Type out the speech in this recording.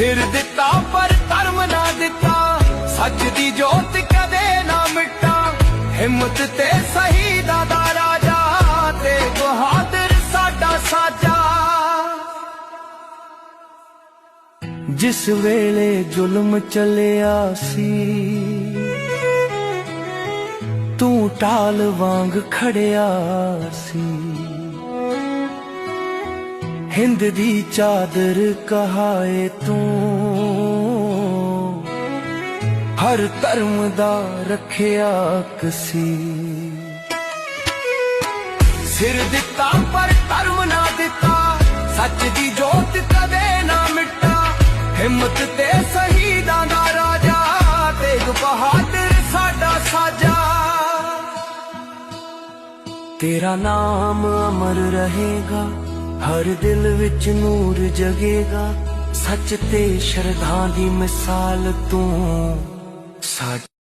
ਸਿਰ ਦਿੱਤਾ, ਪਰ ਧਰਮ ਨਾ ਦਿੱਤਾ। ਸੱਚ ਦੀ ਜੋਤ ਕਦੇ ਨਾ ਮਿਟਾ। ਹਿੰਮਤ ਤੇ ਸ਼ਹੀਦਾਂ ਦਾ ਰਾਜਾ, ਤੇ ਬਹਾਦਰ ਸਾਡਾ ਸਾਜਾ। ਜਿਸ ਵੇਲੇ ਜ਼ੁਲਮ ਚੱਲਿਆ ਸੀ, ਤੂੰ ਟਾਲ ਵਾਂਗ ਖੜਿਆ ਸੀ। ਹਿੰਦ ਦੀ ਚਾਦਰ ਕਹਾਏ ਤੂੰ। ਹਰ ਧਰਮ ਦਾ ਰੱਖਿਆ ਕਸੀ। ਸਿਰ ਦਿੱਤਾ ਪਰ ਧਰਮ ਨਾ ਦਿੱਤਾ, ਸੱਚ ਦੀ ਜੋਤ ਕਦੇ ਨਾ ਮਿਟਾ। ਹਿੰਮਤ ਤੇ ਸ਼ਹੀਦਾਂ ਦਾ ਰਾਜਾ ਤੇਗ ਬਹਾਦਰ ਸਾਡਾ ਸਾਜਾ। ਤੇਰਾ ਨਾਮ ਅਮਰ ਰਹੇਗਾ ਹਰ ਦਿਲ ਵਿੱਚ ਨੂਰ ਜਗੇਗਾ ਸੱਚ ਤੇ ਸ਼ਰਧਾ ਦੀ ਮਿਸਾਲ ਤੂੰ। ਸੱਚ